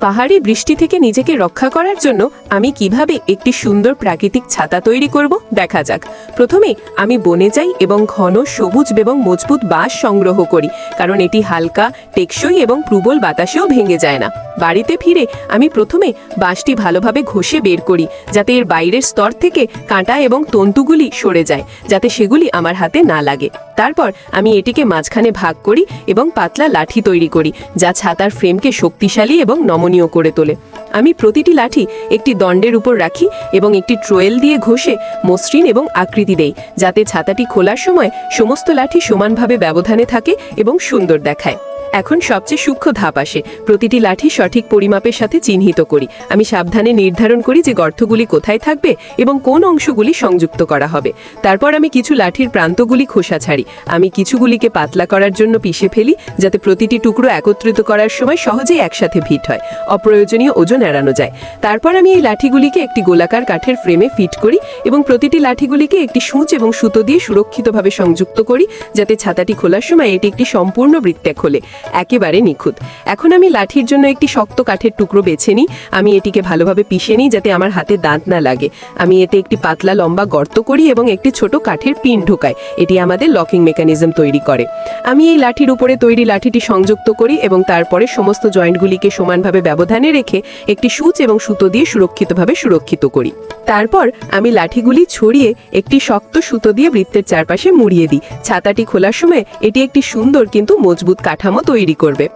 পাহাড়ি বৃষ্টি থেকে নিজেকে রক্ষা করার জন্য আমি কীভাবে একটি সুন্দর প্রাকৃতিক ছাতা তৈরি করব? দেখা যাক। প্রথমে আমি বনে যাই এবং ঘন সবুজ এবং মজবুত বাঁশ সংগ্রহ করি, কারণ এটি হালকা, টেকসই এবং প্রবল বাতাসেও ভেঙে যায় না। বাড়িতে ফিরে আমি প্রথমে বাঁশটি ভালোভাবে ঘষে বের করি, যাতে এর বাইরের স্তর থেকে কাঁটা এবং তন্তুগুলি সরে যায়, যাতে সেগুলি আমার হাতে না লাগে। তারপর আমি এটিকে মাঝখানে ভাগ করি এবং পাতলা লাঠি তৈরি করি, যা ছাতার ফ্রেমকে শক্তিশালী এবং নমনীয় করে তোলে। আমি প্রতিটি লাঠি একটি দণ্ডের উপর রাখি এবং একটি ট্রোয়েল দিয়ে ঘষে মসৃণ এবং আকৃতি দেই, যাতে ছাতাটি খোলার সময় সমস্ত লাঠি সমানভাবে ব্যবধানে থাকে এবং সুন্দর দেখায়। এখন সবচেয়ে সূক্ষ্ম ধাপ আসে। প্রতিটি লাঠি সঠিক পরিমাপের সাথে চিহ্নিত করি। আমি সাবধানে নির্ধারণ করি যে গর্তগুলি কোথায় থাকবে এবং কোন অংশগুলি সংযুক্ত করা হবে। তারপর আমি কিছু লাঠির প্রান্তগুলি খোসা ছাড়ি। আমি কিছুগুলিকে পাতলা করার জন্য পিষে ফেলি, যাতে প্রতিটি টুকরো একত্রিত করার সময় সহজেই একসাথে ফিট হয়। অপ্রয়োজনীয় ওজন এড়ানো যায়। তারপর আমি এই লাঠিগুলিকে একটি গোলাকার কাঠের ফ্রেমে ফিট করি এবং প্রতিটি লাঠিগুলিকে একটি সূচ এবং সুতো দিয়ে সুরক্ষিতভাবে সংযুক্ত করি, যাতে ছাতাটি খোলার সময় এটি একটি সম্পূর্ণ বৃত্তে খোলে। একেবারে নিখুঁত। এখন আমি লাঠির জন্য একটি শক্ত কাঠের টুকরো বেছে নিই। আমি এটিকে ভালোভাবে পিষে নিই যাতে আমার হাতে দাঁত না লাগে। আমি এতে একটি পাতলা লম্বা গর্ত করি এবং একটি ছোট কাঠের পিন ঢোকাই। এটি আমাদের লকিং মেকানিজম তৈরি করে। আমি এই লাঠির উপরে তৈরি লাঠিটি সংযুক্ত করি এবং তারপরে সমস্ত জয়েন্টগুলিকে সমানভাবে ব্যবধানে রেখে একটি সূচ এবং সুতো দিয়ে সুরক্ষিতভাবে সুরক্ষিত করি। তারপর আমি লাঠিগুলি ছড়িয়ে একটি শক্ত সুতো দিয়ে বৃত্তের চারপাশে মুড়িয়ে দিই। ছাতাটি খোলার সময় এটি একটি সুন্দর কিন্তু মজবুত কাঠামো তৈরি করবে।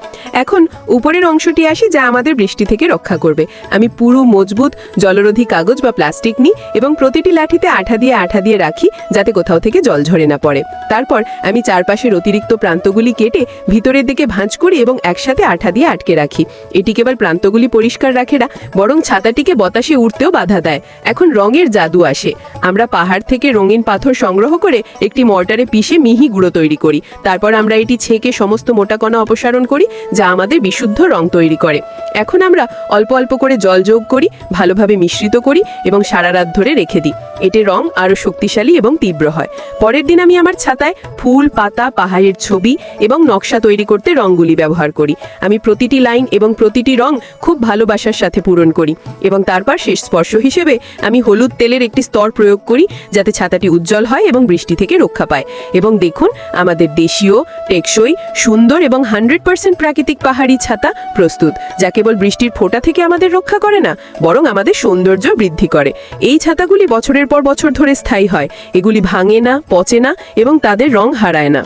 এখন উপরের অংশটি আসি যা আমাদের বৃষ্টি থেকে রক্ষা করবে। আমি পুরো মজবুত জলরোধী কাগজ বা প্লাস্টিক নিই এবং প্রতিটি লাঠিতে আঠা দিয়ে আঠা দিয়ে রাখি যাতে কোথাও থেকে জল ঝরে না পড়ে। তারপর আমি চারপাশের অতিরিক্ত প্রান্তগুলি কেটে ভিতরের দিকে ভাঁজ করি এবং একসাথে আঠা দিয়ে আটকে রাখি। এটি কেবল প্রান্তগুলি পরিষ্কার রাখে না, বরং ছাতাটিকে বাতাসে উঠতেও বাধা দেয়। এখন রঙের জাদু আসে। আমরা পাহাড় থেকে রঙিন পাথর সংগ্রহ করে একটি মর্টারে পিষে মিহি গুঁড়ো তৈরি করি। তারপর আমরা এটি ছেঁকে সমস্ত মোটা কণা অপসারণ করি, যা আমাদের বিশুদ্ধ রং তৈরি করে। এখন আমরা অল্প অল্প করে জল যোগ করি, ভালোভাবে মিশ্রিত করি এবং সারা রাত ধরে রেখে দিই। এতে রং আরও শক্তিশালী এবং তীব্র হয়। পরের দিন আমি আমার ছাতায় ফুল, পাতা, পাহাড়ের ছবি এবং নকশা তৈরি করতে রঙগুলি ব্যবহার করি। আমি প্রতিটি লাইন এবং প্রতিটি রং খুব ভালোবাসার সাথে পূরণ করি এবং তারপর শেষ স্পর্শ হিসেবে আমি হলুদ তেলের একটি স্তর প্রয়োগ করি, যাতে ছাতাটি উজ্জ্বল হয় এবং বৃষ্টি থেকে রক্ষা পায়। এবং দেখুন, আমাদের দেশীয়, টেকসই, সুন্দর এবং হান্ড্রেড পার্সেন্ট প্রাকৃতিক পাহাড়ি ছাতা প্রস্তুত, যা কেবল বৃষ্টির ফোঁটা থেকে আমাদের রক্ষা করে না, বরং আমাদের সৌন্দর্য বৃদ্ধি করে। এই ছাতাগুলি বছরের পর বছর ধরে স্থায়ী হয়। এগুলি ভাঙে না, পচে না এবং তাদের রং হারায় না।